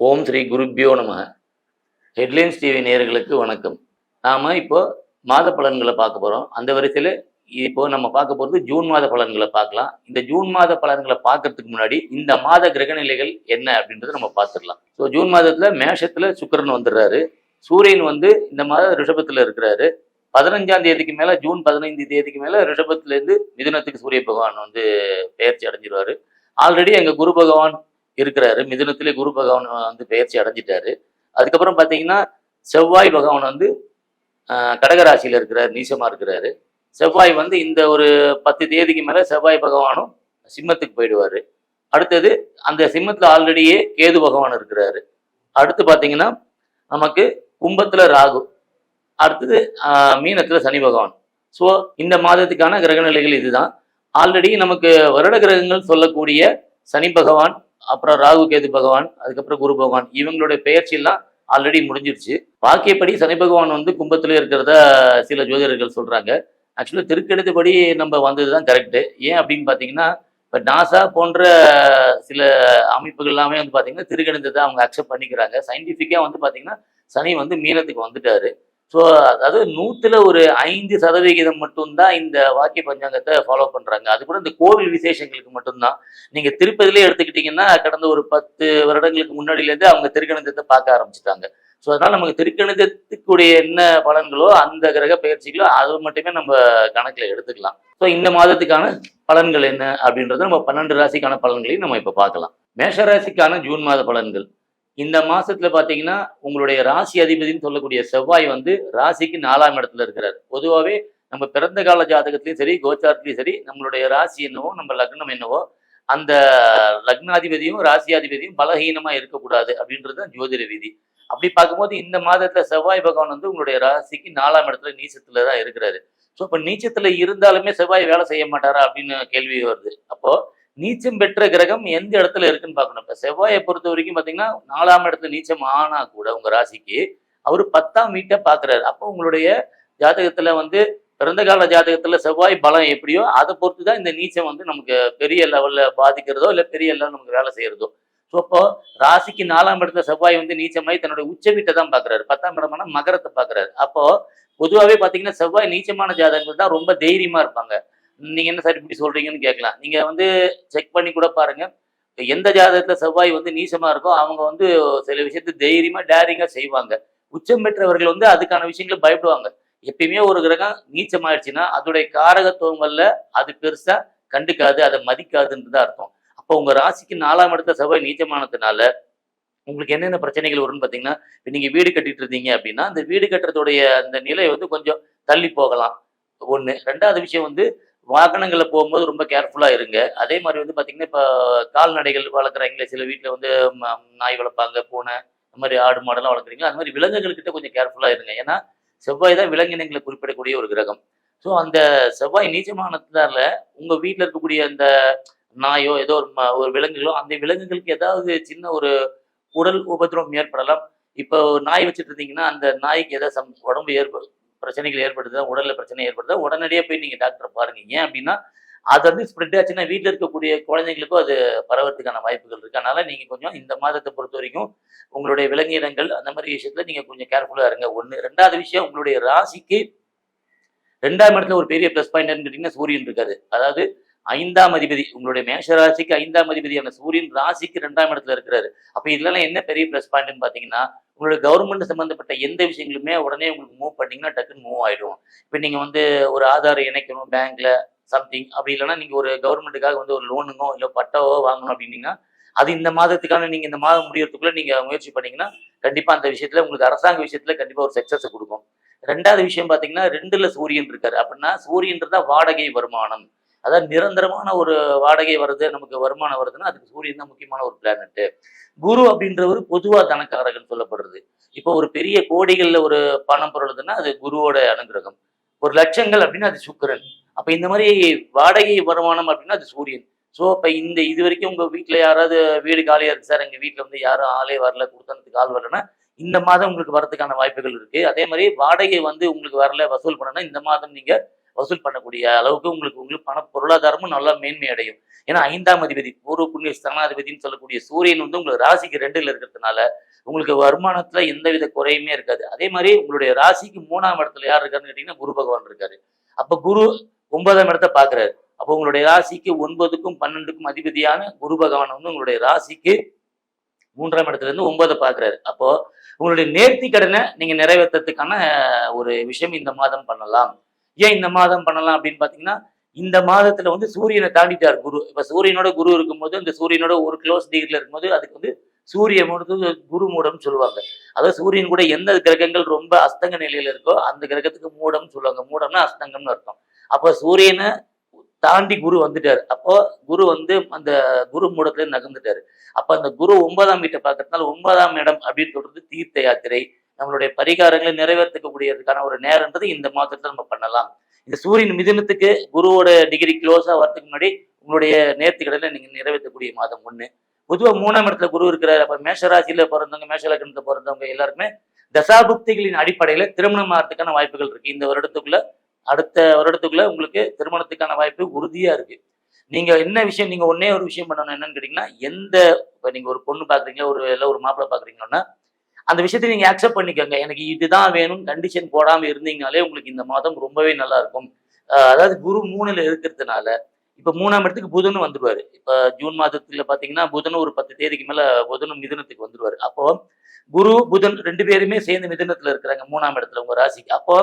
ஓம் ஸ்ரீ குருப்பியோ நம headlines TV நேர்களுக்கு வணக்கம். நாம இப்போ மாத பலன்களை பார்க்க போகிறோம் அந்த வரிசையில் இப்போ நம்ம பார்க்க போகிறது ஜூன் மாத பலன்களை பார்க்கலாம். இந்த ஜூன் மாத பலன்களை பார்க்கறதுக்கு முன்னாடி இந்த மாத கிரகநிலைகள் என்ன அப்படின்றத நம்ம பார்த்துடலாம். ஸோ ஜூன் மாதத்தில் மேஷத்தில் சுக்கிரன் வந்துடுறாரு. சூரியன் வந்து இந்த மாதம் ரிஷபத்தில் இருக்கிறாரு. பதினஞ்சாம் தேதிக்கு மேலே ஜூன் பதினைந்து தேதிக்கு மேலே ரிஷபத்துலேருந்து மிதுனத்துக்கு சூரிய பகவான் வந்து பெயர்ச்சி அடைஞ்சிருவாரு. ஆல்ரெடி எங்கள் குரு பகவான் இருக்கிறாரு. மிதுனத்திலே குரு பகவான் வந்து பெயர்ச்சி அடைஞ்சிட்டாரு. அதுக்கப்புறம் பார்த்தீங்கன்னா செவ்வாய் பகவான் வந்து கடகராசியில் இருக்கிறார் நீசமாக இருக்கிறாரு. செவ்வாய் வந்து இந்த ஒரு பத்து தேதிக்கு மேலே செவ்வாய் பகவானும் சிம்மத்துக்கு போயிடுவார். அடுத்தது அந்த சிம்மத்தில் ஆல்ரெடியே கேது பகவான் இருக்கிறாரு. அடுத்து பார்த்தீங்கன்னா நமக்கு கும்பத்தில் ராகு. அடுத்தது மீனத்தில் சனி பகவான். ஸோ இந்த மாதத்துக்கான கிரகநிலைகள் இதுதான். ஆல்ரெடி நமக்கு வருட கிரகங்கள் சொல்லக்கூடிய சனி பகவான் அப்புறம் ராகு கேது பகவான் அதுக்கப்புறம் குரு பகவான் இவங்களுடைய பெயர்ச்சியெல்லாம் ஆல்ரெடி முடிஞ்சிருச்சு. வாக்கியப்படி சனி பகவான் வந்து கும்பத்துல இருக்கிறதா சில ஜோதிடர்கள் சொல்றாங்க. ஆக்சுவலாக திருக்கெடுத்தபடி நம்ம வந்தது தான் கரெக்டு ஏன் அப்படின்னு பார்த்தீங்கன்னா இப்போ நாசா போன்ற சில அமைப்புகள் எல்லாமே வந்து பார்த்தீங்கன்னா திருக்கணிதத்தை அவங்க அக்செப்ட் பண்ணிக்கிறாங்க. சயின்டிஃபிக்காக வந்து பார்த்தீங்கன்னா சனி வந்து மீனத்துக்கு வந்துட்டாரு. ஸோ அதாவது நூற்றுல ஒரு ஐந்து சதவிகிதம் மட்டும்தான் இந்த வாக்கிய பஞ்சாங்கத்தை ஃபாலோ பண்ணுறாங்க அது கூட இந்த கோவில் விசேஷங்களுக்கு மட்டும்தான். நீங்கள் திருப்பதிலே எடுத்துக்கிட்டிங்கன்னா கடந்த ஒரு பத்து வருடங்களுக்கு முன்னாடியிலேருந்து அவங்க திருக்கணிதத்தை பார்க்க ஆரம்பிச்சிட்டாங்க. ஸோ அதனால் நமக்கு திருக்கணிதத்துக்குடைய என்ன பலன்களோ அந்த கிரக பயிற்சிகளோ அது மட்டுமே நம்ம கணக்கில் எடுத்துக்கலாம். ஸோ இந்த மாதத்துக்கான பலன்கள் என்ன அப்படின்றத நம்ம பன்னெண்டு ராசிக்கான பலன்களையும் நம்ம இப்போ பார்க்கலாம். மேஷ ராசிக்கான ஜூன் மாத பலன்கள். இந்த மாசத்துல பாத்தீங்கன்னா உங்களுடைய ராசி அதிபதினு சொல்லக்கூடிய செவ்வாய் வந்து ராசிக்கு நாலாம் இடத்துல இருக்கிறார். பொதுவாகவே நம்ம பிறந்த கால ஜாதகத்திலையும் சரி கோச்சாரத்திலையும் சரி நம்மளுடைய ராசி என்னவோ நம்ம லக்னம் என்னவோ அந்த லக்னாதிபதியும் ராசியாதிபதியும் பலகீனமா இருக்கக்கூடாது அப்படின்றது தான் ஜோதிட விதி. அப்படி பார்க்கும்போது இந்த மாதத்துல செவ்வாய் பகவான் வந்து உங்களுடைய ராசிக்கு நாலாம் இடத்துல நீச்சத்துல தான் இருக்கிறாரு. ஸோ இப்போ நீச்சத்துல இருந்தாலுமே செவ்வாய் வேலை செய்ய மாட்டாரா அப்படின்னு கேள்வி வருது. அப்போ நீச்சம் பெற்ற கிரகம் எந்த இடத்துல இருக்குன்னு பார்க்கணும். இப்போ செவ்வாயை பொறுத்த வரைக்கும் பார்த்தீங்கன்னா நாலாம் இடத்துல நீச்சம் ஆனா கூட உங்க ராசிக்கு அவர் பத்தாம் வீட்டை பார்க்குறாரு அப்போ உங்களுடைய ஜாதகத்துல வந்து பிறந்த கால ஜாதகத்துல செவ்வாய் பலம் எப்படியோ அதை பொறுத்து தான் இந்த நீச்சம் வந்து நமக்கு பெரிய லெவல்ல பாதிக்கிறதோ இல்லை பெரிய லெவலில் நமக்கு வேலை செய்யறதோ. ஸோ அப்போ ராசிக்கு நாலாம் இடத்துல செவ்வாய் வந்து நீச்சமாய் தன்னுடைய உச்ச வீட்டை தான் பார்க்குறாரு பத்தாம் இடமான மகரத்தை பார்க்குறாரு அப்போ பொதுவாகவே பார்த்தீங்கன்னா செவ்வாய் நீச்சமான ஜாதகங்கள் தான் ரொம்ப தைரியமா இருப்பாங்க. நீங்கள் என்ன சார் இப்படி கேட்கலாம். நீங்கள் வந்து செக் பண்ணி கூட பாருங்கள் எந்த ஜாதகத்தில் செவ்வாய் வந்து நீசமாக இருக்கோ அவங்க வந்து சில விஷயத்தை தைரியமாக டேரிங்காக செய்வாங்க. உச்சம் பெற்றவர்கள் வந்து அதுக்கான விஷயங்களை பயப்படுவாங்க. எப்பயுமே ஒரு கிரகம் நீச்சமாயிடுச்சுன்னா அதோடைய காரகத்துவங்களில் அது பெருசாக கண்டுக்காது அதை மதிக்காதுன்றது அர்த்தம். அப்போ உங்கள் ராசிக்கு நாலாம் இடத்த செவ்வாய் நீச்சமானதுனால உங்களுக்கு என்னென்ன பிரச்சனைகள் வரும்னு பார்த்தீங்கன்னா இப்போ நீங்கள் வீடு கட்டிட்டு இருந்தீங்க அப்படின்னா அந்த வீடு கட்டுறதுடைய அந்த நிலை வந்து கொஞ்சம் தள்ளி போகலாம். ஒன்று ரெண்டாவது விஷயம் வந்து வாகனங்களில் போகும்போது ரொம்ப கேர்ஃபுல்லாக இருங்க. அதே மாதிரி வந்து பார்த்தீங்கன்னா இப்போ கால்நடைகள் வளர்க்குறாங்களே சில வீட்டில் வந்து நாய் வளர்ப்பாங்க பூனை இந்த மாதிரி ஆடு மாடெல்லாம் வளர்க்குறீங்க அது மாதிரி விலங்குகள்கிட்ட கொஞ்சம் கேர்ஃபுல்லாக இருங்க. ஏன்னா செவ்வாய் தான் விலங்கினங்களை குறிப்பிடக்கூடிய ஒரு கிரகம். ஸோ அந்த செவ்வாய் நீச்சமானதுனால உங்கள் வீட்டில் இருக்கக்கூடிய அந்த நாயோ ஏதோ ஒரு ஒரு விலங்குகளோ அந்த விலங்குகளுக்கு ஏதாவது சின்ன ஒரு உடல் உபதிரவம் ஏற்படலாம். இப்போ ஒரு நாய் வச்சுட்டு இருந்தீங்கன்னா அந்த நாய்க்கு ஏதாவது சம் உடம்பு ஏற்படும் பிரச்சனைகள் ஏற்படுதா உடலில் பிரச்சனை ஏற்படுதா உடனடியாக போய் நீங்க டாக்டரை பாருங்க. ஏன் அப்படின்னா அது வந்து ஸ்ப்ரெட் ஆச்சுன்னா வீட்டில் இருக்கக்கூடிய குழந்தைங்களுக்கும் அது பரவறதுக்கான வாய்ப்புகள் இருக்கு. அதனால நீங்க கொஞ்சம் இந்த மாதத்தை பொறுத்த வரைக்கும் உங்களுடைய விலங்கினங்கள் அந்த மாதிரி விஷயத்துல நீங்க கொஞ்சம் கேர்ஃபுல்லா இருங்க. ஒன்று ரெண்டாவது விஷயம் உங்களுடைய ராசிக்கு ரெண்டாம் இடத்துல ஒரு பெரிய ப்ளஸ் பாயிண்ட் கேட்டீங்கன்னா சூரியன் இருக்காரு. அதாவது ஐந்தாம் அதிபதி உங்களுடைய மேஷ ராசிக்கு ஐந்தாம் அதிபதியான சூரியன் ராசிக்கு ரெண்டாம் இடத்துல இருக்கிறாரு. அப்ப இதெல்லாம் என்ன பெரிய ப்ளஸ் பாயிண்ட்னு பாத்தீங்கன்னா உங்களோட கவர்மெண்ட் சம்மந்தப்பட்ட எந்த விஷயங்களுமே உடனே உங்களுக்கு மூவ் பண்ணீங்கன்னா டக்குன்னு மூவ் ஆயிடும். இப்போ நீங்கள் வந்து ஒரு ஆதார் இணைக்கணும் பேங்க்கில் சம்திங் அப்படி இல்லைன்னா நீங்கள் ஒரு கவர்மெண்ட்டுக்காக வந்து ஒரு லோனுங்கோ இல்லை பட்டாவோ வாங்கணும் அப்படின்னீங்கன்னா அது இந்த மாதத்துக்கான நீங்கள் இந்த மாதம் முடியறதுக்குள்ளே நீங்கள் முயற்சி பண்ணீங்கன்னா கண்டிப்பாக அந்த விஷயத்துல உங்களுக்கு அரசாங்க விஷயத்துல கண்டிப்பாக ஒரு சக்ஸஸ் கொடுக்கும். ரெண்டாவது விஷயம் பார்த்தீங்கன்னா ரெண்டுல சூரியன் இருக்காரு. அப்படின்னா சூரியன்றதா வாடகை வருமானம். அதாவது நிரந்தரமான ஒரு வாடகை வருது நமக்கு வருமானம் வருதுன்னா அதுக்கு சூரியன் தான் முக்கியமான ஒரு பிளானட்டு குரு அப்படின்றவர் பொதுவாக தனக்காரகன் சொல்லப்படுறது. இப்போ ஒரு பெரிய கோடிகளில் ஒரு பணம் பொருளுதுன்னா அது குருவோட அனுகிரகம். ஒரு லட்சங்கள் அப்படின்னா அது சுக்கரன். அப்போ இந்த மாதிரி வாடகை வருமானம் அப்படின்னா அது சூரியன். ஸோ இப்போ இந்த இது வரைக்கும் உங்கள் வீட்டில் யாராவது வீடு காலியாக இருக்கு சார் எங்கள் வீட்டில் வந்து யாரும் ஆளே வரல கொடுத்தனத்துக்கு ஆள் வரலன்னா இந்த மாதம் உங்களுக்கு வரதுக்கான வாய்ப்புகள் இருக்குது அதே மாதிரி வாடகை வந்து உங்களுக்கு வரல வசூல் பண்ணனா இந்த மாதம் நீங்கள் வசூல் பண்ணக்கூடிய அளவுக்கு உங்களுக்கு உங்களுக்கு பண பொருளாதாரமும் நல்லா மேன்மை அடையும் ஏன்னா ஐந்தாம் அதிபதி பூர்வ புண்ணிய ஸ்தானாதிபதினு சொல்லக்கூடிய சூரியன் வந்து உங்களுக்கு ராசிக்கு ரெண்டுல இருக்கிறதுனால உங்களுக்கு வருமானத்துல எந்தவித குறையுமே இருக்காது. அதே மாதிரி உங்களுடைய ராசிக்கு மூணாம் இடத்துல யார் இருக்காருன்னு கேட்டீங்கன்னா குரு பகவான் இருக்காரு. அப்ப குரு ஒன்பதாம் இடத்தை பாக்குறாரு. அப்போ உங்களுடைய ராசிக்கு ஒன்பதுக்கும் பன்னெண்டுக்கும் அதிபதியான குரு பகவான் வந்து உங்களுடைய ராசிக்கு மூன்றாம் இடத்துல இருந்து ஒன்பதை பாக்குறாரு. அப்போ உங்களுடைய நேர்த்தி கடனை நீங்க நிறைவேற்றத்துக்கான ஒரு விஷயம் இந்த மாதம் பண்ணலாம். ஏன் இந்த மாதம் பண்ணலாம் அப்படின்னு பாத்தீங்கன்னா இந்த மாதத்துல வந்து சூரியனை தாண்டிட்டார் குரு. இப்ப சூரியனோட குரு இருக்கும்போது இந்த சூரியனோட ஒரு க்ளோஸ் டிகிரில இருக்கும்போது அதுக்கு வந்து சூரிய மூடத்து குரு மூடம்னு சொல்லுவாங்க. அதாவது சூரியன் கூட எந்த கிரகங்கள் ரொம்ப அஸ்தங்க நிலையில இருக்கோ அந்த கிரகத்துக்கு மூடம்னு சொல்லுவாங்க. மூடம்னா அஸ்தங்கம்னு அர்த்தம். அப்போ சூரியனை தாண்டி குரு வந்துட்டார். அப்போ குரு வந்து அந்த குரு மூடத்துல நகர்ந்துட்டாரு. அப்ப அந்த குரு ஒன்பதாம் வீட்டை பார்க்கறதுனால ஒன்பதாம் இடம் அப்படின்னு சொல்றது தீர்த்த யாத்திரை. நம்மளுடைய பரிகாரங்களை நிறைவேற்றக்கூடியதுக்கான ஒரு நேரம்ன்றது இந்த மாதத்துல நம்ம பண்ணலாம். இந்த சூரியன் மிதினத்துக்கு குருவோட டிகிரி க்ளோஸா வரதுக்கு முன்னாடி உங்களுடைய நேர்த்தி நீங்க நிறைவேற்றக்கூடிய மாதம் ஒண்ணு. பொதுவாக மூணாம் இடத்துல குரு இருக்கிறார். அப்ப மேஷராசியில பிறந்தவங்க மேஷ பிறந்தவங்க எல்லாருமே தசாபுக்திகளின் அடிப்படையில திருமணம் ஆகிறதுக்கான வாய்ப்புகள் இருக்கு. இந்த வருடத்துக்குள்ள அடுத்த வருடத்துக்குள்ள உங்களுக்கு திருமணத்துக்கான வாய்ப்பு உறுதியா இருக்கு. நீங்க என்ன விஷயம் நீங்க ஒன்னே ஒரு விஷயம் பண்ணணும் என்னன்னு கேட்டீங்கன்னா எந்த இப்ப நீங்க ஒரு பொண்ணு பாக்குறீங்க ஒரு இல்ல ஒரு மாப்பிள்ளை பாக்குறீங்கன்னா அந்த விஷயத்தை நீங்க அக்செப்ட் பண்ணிக்கோங்க. எனக்கு இதுதான் வேணும். கண்டிஷன் போடாம இருந்தீங்கனாலே உங்களுக்கு இந்த மாதம் ரொம்பவே நல்லா இருக்கும் அதாவது குரு மூணுல இருக்கிறதுனால இப்ப மூணாம் இடத்துக்கு புதனும் வந்துடுவாரு இப்ப ஜூன் மாதத்துல பாத்தீங்கன்னா புதனும் ஒரு பத்து தேதிக்கு மேல புதனும் மிதனத்துக்கு வந்துடுவாரு அப்போ குரு புதன் ரெண்டு பேருமே சேர்ந்து மிதனத்துல இருக்கிறாங்க மூணாம் இடத்துல உங்க ராசிக்கு. அப்போ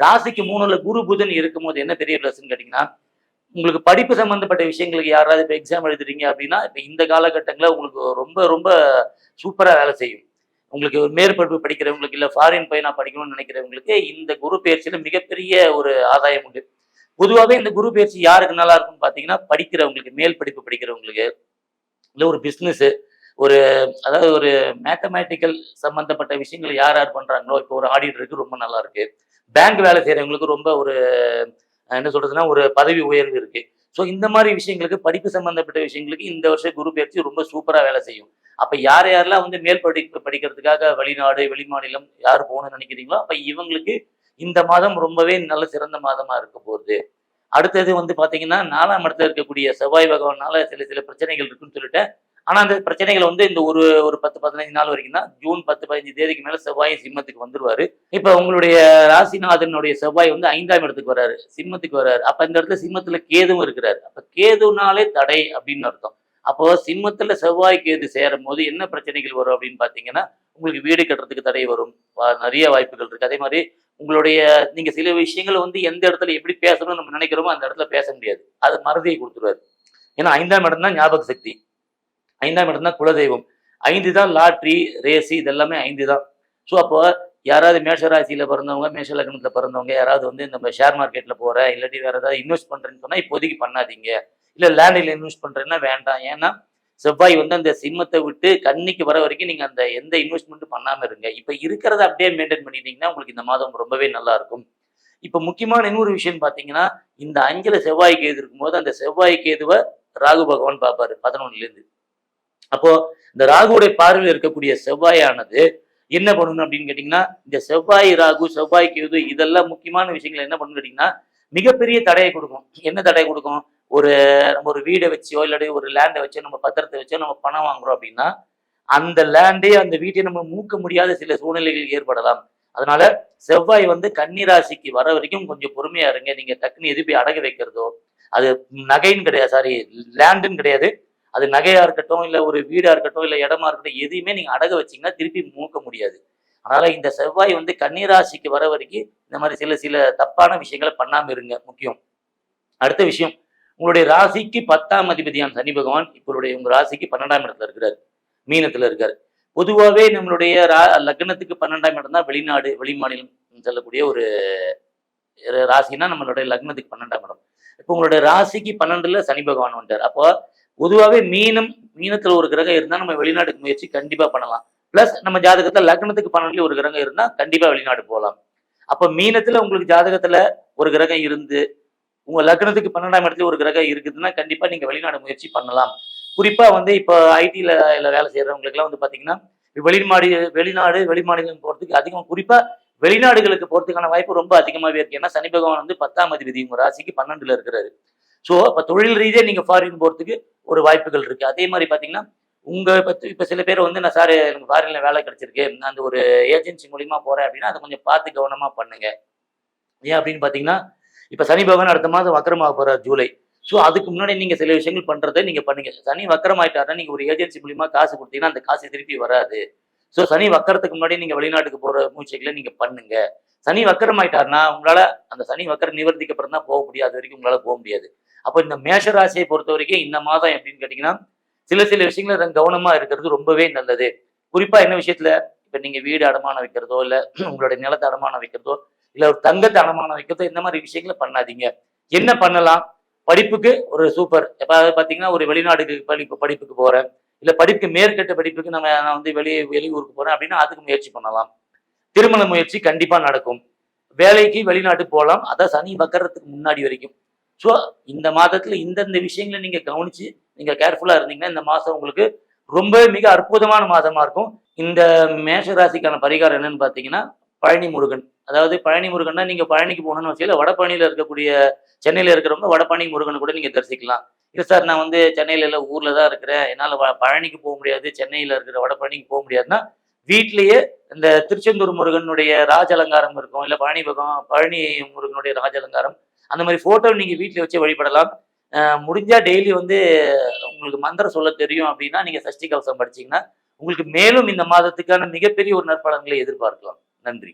ராசிக்கு மூணுல குரு புதன் இருக்கும் போது என்ன பெரிய பிளஸ்ன்னு கேட்டீங்கன்னா உங்களுக்கு படிப்பு சம்பந்தப்பட்ட விஷயங்களுக்கு யாராவது இப்போ எக்ஸாம் எழுதுறீங்க அப்படின்னா இப்போ இந்த காலகட்டங்களில் உங்களுக்கு ரொம்ப ரொம்ப சூப்பராக வேலை செய்யும். உங்களுக்கு ஒரு மேற்படிப்பு படிக்கிறவங்களுக்கு இல்லை ஃபாரின் போய் படிக்கணும்னு நினைக்கிறவங்களுக்கு இந்த குரு பயிற்சியில் மிகப்பெரிய ஒரு ஆதாயம் உண்டு. பொதுவாகவே இந்த குரு பயிற்சி யாருக்கு நல்லா இருக்கும்னு பார்த்தீங்கன்னா படிக்கிறவங்களுக்கு மேல் படிப்பு படிக்கிறவங்களுக்கு இல்லை ஒரு பிஸ்னஸ்ஸு ஒரு அதாவது ஒரு மேத்தமேட்டிக்கல் சம்மந்தப்பட்ட விஷயங்கள் யார் யார் பண்ணுறாங்களோ இப்போ ஒரு ஆடிட்டருக்கு ரொம்ப நல்லா இருக்கு. பேங்க் வேலை செய்கிறவங்களுக்கு ரொம்ப ஒரு என்ன சொல்றதுன்னா ஒரு பதவி உயர்வு இருக்கு. ஸோ இந்த மாதிரி விஷயங்களுக்கு படிப்பு சம்மந்தப்பட்ட விஷயங்களுக்கு இந்த வருஷம் குரு பயிற்சி ரொம்ப சூப்பராக வேலை செய்யும். அப்ப யார் யாரெல்லாம் வந்து மேல் படி படிக்கிறதுக்காக வெளிநாடு வெளிமாநிலம் யார் போகணும்னு நினைக்கிறீங்களோ அப்ப இவங்களுக்கு இந்த மாதம் ரொம்பவே நல்ல சிறந்த மாதமா இருக்க போகுது. அடுத்தது வந்து பாத்தீங்கன்னா நாலாம் இடத்துல இருக்கக்கூடிய செவ்வாய் பகவானால சில சில பிரச்சனைகள் இருக்குன்னு சொல்லிட்டேன். ஆனா அந்த பிரச்சனைகள் வந்து இந்த ஒரு ஒரு பத்து பதினஞ்சு நாள் வரைக்கும் தான் ஜூன் பத்து பதினஞ்சு தேதிக்கு மேல செவ்வாய் சிம்மத்துக்கு வந்துருவாரு. இப்ப உங்களுடைய ராசிநாதனுடைய செவ்வாய் வந்து ஐந்தாம் இடத்துக்கு வர்றாரு சிம்மத்துக்கு வர்றாரு அப்ப இந்த இடத்துல சிம்மத்துல கேதுவும் இருக்கிறாரு. அப்ப கேதுனாலே தடை அப்படின்னு அர்த்தம். அப்போ சிம்மத்துல செவ்வாய் கேது சேரும் போது என்ன பிரச்சனைகள் வரும் அப்படின்னு பார்த்தீங்கன்னா உங்களுக்கு வீடு கட்டுறதுக்கு தடை வரும். நிறைய வாய்ப்புகள் இருக்கு. அதே மாதிரி உங்களுடைய நீங்க சில விஷயங்கள் வந்து எந்த இடத்துல எப்படி பேசணும்னு நம்ம நினைக்கிறோமோ அந்த இடத்துல பேச முடியாது. அது மறதியை கொடுத்துருவாரு. ஏன்னா ஐந்தாம் இடம் தான் ஞாபக சக்தி. ஐந்தாம் இடம் தான் குலதெய்வம். ஐந்து தான் லாட்ரி ரேசி இதெல்லாமே ஐந்து தான். ஸோ அப்போ யாராவது மேஷராசியில பிறந்தவங்க மேஷ லக்னத்துல பிறந்தவங்க யாராவது வந்து நம்ம ஷேர் மார்க்கெட்ல போற இல்லாட்டி வேற ஏதாவது இன்வெஸ்ட் பண்றேன்னு சொன்னா இப்போதைக்கு பண்ணாதீங்க. இல்லை லேண்டில் இன்வெஸ்ட் பண்ணுறேன்னா வேண்டாம். ஏன்னா செவ்வாய் வந்து அந்த சிம்மத்தை விட்டு கண்ணிக்கு வர வரைக்கும் நீங்கள் அந்த எந்த இன்வெஸ்ட்மெண்ட்டும் பண்ணாமல் இருங்க. இப்போ இருக்கிறத அப்படியே மெயின்டைன் பண்ணிட்டீங்கன்னா உங்களுக்கு இந்த மாதம் ரொம்பவே நல்லா இருக்கும். இப்போ முக்கியமான இன்னொரு விஷயம் பார்த்தீங்கன்னா இந்த அஞ்சுல செவ்வாய் கேது இருக்கும்போது அந்த செவ்வாய் கேதுவை ராகு பகவான் பார்ப்பாரு பதினொன்னுலேருந்து அப்போ இந்த ராகுவுடைய பார்வையில் இருக்கக்கூடிய செவ்வாயானது என்ன பண்ணணும் அப்படின்னு கேட்டிங்கன்னா இந்த செவ்வாய் ராகு செவ்வாய் கேது இதெல்லாம் முக்கியமான விஷயங்கள் என்ன பண்ணணும் கேட்டிங்கன்னா மிகப்பெரிய தடையை கொடுக்கும். என்ன தடையை கொடுக்கும்? ஒரு நம்ம ஒரு வீடை வச்சோ இல்லாட்டி ஒரு லேண்டை வச்சோ நம்ம பத்திரத்தை வச்சோ நம்ம பணம் வாங்குறோம் அப்படின்னா அந்த லேண்டே அந்த வீட்டை நம்ம மூக்க முடியாத சில சூழ்நிலைகள் ஏற்படலாம். அதனால செவ்வாய் வந்து கன்னிராசிக்கு வர வரைக்கும் கொஞ்சம் பொறுமையா இருங்க. நீங்க டக்குன்னு எது போய் அடகு வைக்கிறதோ அது நகைன்னு கிடையாது சாரி லேண்டுன்னு கிடையாது. அது நகையா இருக்கட்டும் இல்ல ஒரு வீடா இருக்கட்டும் இல்ல இடமா இருக்கட்டும் எதையுமே நீங்க அடகு வச்சீங்கன்னா திருப்பி மூக்க முடியாது. அதனால இந்த செவ்வாய் வந்து கன்னிராசிக்கு வர வரைக்கும் இந்த மாதிரி சில சில தப்பான விஷயங்களை பண்ணாம இருங்க. முக்கியம். அடுத்த விஷயம் உங்களுடைய ராசிக்கு பத்தாம் அதிபதியான் சனி பகவான் இப்போடைய உங்க ராசிக்கு பன்னெண்டாம் இடத்துல இருக்கிறார். மீனத்துல இருக்கார். பொதுவாகவே நம்மளுடைய ரா லக்னத்துக்கு பன்னெண்டாம் இடம் தான் வெளிநாடு வெளிமாநிலம் சொல்லக்கூடிய ஒரு ராசினா நம்மளுடைய லக்னத்துக்கு பன்னெண்டாம் இடம். இப்போ உங்களுடைய ராசிக்கு பன்னெண்டுல சனி பகவான் வந்துட்டார். அப்போ பொதுவாகவே மீனம் மீனத்துல ஒரு கிரகம் இருந்தா நம்ம வெளிநாட்டுக்கு முயற்சி கண்டிப்பா பண்ணலாம். பிளஸ் நம்ம ஜாதகத்துல லக்னத்துக்கு பன்னெண்டுல ஒரு கிரகம் இருந்தா கண்டிப்பா வெளிநாடு போகலாம். அப்ப மீனத்துல உங்களுக்கு ஜாதகத்துல ஒரு கிரகம் இருந்து உங்க லக்னத்துக்கு பன்னெண்டாம் இடத்துல ஒரு கிரகம் இருக்குதுன்னா கண்டிப்பா நீங்க வெளிநாடு முயற்சி பண்ணலாம். குறிப்பா வந்து இப்போ ஐடில வேலை செய்யறவங்களுக்கு எல்லாம் வந்து பாத்தீங்கன்னா வெளிநாடு வெளிநாடு வெளிமாநிலம் போறதுக்கு அதிகம் குறிப்பா வெளிநாடுகளுக்கு போறதுக்கான வாய்ப்பு ரொம்ப அதிகமாகவே இருக்கு. ஏன்னா சனி பகவான் வந்து பத்தாம் அதிபதி. உங்க ராசிக்கு பன்னெண்டுல இருக்கிறாரு. ஸோ இப்போ தொழில் ரீதியாக நீங்கள் ஃபாரின் போகிறதுக்கு ஒரு வாய்ப்புகள் இருக்குது அதே மாதிரி பார்த்தீங்கன்னா உங்கள் பற்றி இப்போ சில பேர் வந்து நான் சார் எனக்கு ஃபாரினில் வேலை கிடச்சிருக்கு. நான் அந்த ஒரு ஏஜென்சி மூலியமாக போகிறேன் அப்படின்னா அதை கொஞ்சம் பார்த்து கவனமாக பண்ணுங்க. ஏன் அப்படின்னு பார்த்தீங்கன்னா இப்போ சனி பகவான் அடுத்த மாதம் வக்கரமாக போகிறார் ஜூலை. ஸோ அதுக்கு முன்னாடி நீங்கள் சில விஷயங்கள் பண்ணுறதை நீங்கள் பண்ணுங்க. சனி வக்கரமாயிட்டாருன்னா நீங்கள் ஒரு ஏஜென்சி மூலியமாக காசு கொடுத்தீங்கன்னா அந்த காசு திருப்பி வராது. ஸோ சனி வக்கரத்துக்கு முன்னாடி நீங்கள் வெளிநாட்டுக்கு போகிற மூச்சைகளை நீங்கள் பண்ணுங்க. சனி வக்கரமாயிட்டாருன்னா உங்களால் அந்த சனி வக்கரம் நிவர்த்திக்கு அப்புறம் தான் போக முடியாது. அது வரைக்கும் உங்களால் போக முடியாது. அப்போ இந்த மேஷ ராசியை பொறுத்த வரைக்கும் இந்த மாதம் எப்படின்னு கேட்டிங்கன்னா சில சில விஷயங்கள் ரொம்ப கவனமாக இருக்கிறது ரொம்பவே நல்லது. குறிப்பாக என்ன விஷயத்துல? இப்போ நீங்கள் வீடு அடமானம் வைக்கிறதோ இல்லை உங்களுடைய நிலத்தை அடமானம் வைக்கிறதோ இல்ல ஒரு தங்கத்தை அடமானம் வைக்கிறதோ இந்த மாதிரி விஷயங்களை பண்ணாதீங்க. என்ன பண்ணலாம்? படிப்புக்கு ஒரு சூப்பர் இப்ப பாத்தீங்கன்னா ஒரு வெளிநாடுக்கு படிப்பு படிப்புக்கு போறேன். இல்ல படிப்புக்கு மேற்கட்ட படிப்புக்கு நம்ம நான் வந்து வெளியே வெளியூருக்கு போறேன் அப்படின்னா அதுக்கு முயற்சி பண்ணலாம். திருமண முயற்சி கண்டிப்பா நடக்கும். வேலைக்கு வெளிநாட்டு போகலாம். அதான் சனி வக்கரத்துக்கு முன்னாடி வரைக்கும். ஸோ இந்த மாதத்துல இந்தந்த விஷயங்களை நீங்க கவனிச்சு நீங்க கேர்ஃபுல்லா இருந்தீங்கன்னா இந்த மாதம் உங்களுக்கு ரொம்ப மிக அற்புதமான மாதமா இருக்கும். இந்த மேஷ ராசிக்கான பரிகாரம் என்னன்னு பார்த்தீங்கன்னா பழனி முருகன் அதாவது பழனி முருகன்னா நீங்கள் பழனிக்கு போகணும்னு வச்சுல வடபழனியில் இருக்கக்கூடிய சென்னையில் இருக்கிறவங்க வடபழனி முருகனை கூட நீங்கள் தரிசிக்கலாம். இல்லை சார் நான் வந்து சென்னையில் இல்லை ஊரில் தான் இருக்கிறேன். என்னால் பழனிக்கு போக முடியாது. சென்னையில் இருக்கிற வடபழனிக்கு போக முடியாதுன்னா வீட்லேயே இந்த திருச்செந்தூர் முருகனுடைய ராஜ அலங்காரம் இருக்கும். இல்லை பழனி பகம் பழனி முருகனுடைய ராஜ அலங்காரம் அந்த மாதிரி ஃபோட்டோ நீங்கள் வீட்டில் வச்சு வழிபடலாம். முடிஞ்சால் முடிஞ்சா டெய்லி வந்து உங்களுக்கு மந்திரம் சொல்ல தெரியும் அப்படின்னா நீங்க சஷ்டி கவசம் படிச்சீங்கன்னா உங்களுக்கு மேலும் இந்த மாதத்துக்கான மிகப்பெரிய ஒரு நற்பலன்களை எதிர்பார்க்கலாம். நன்றி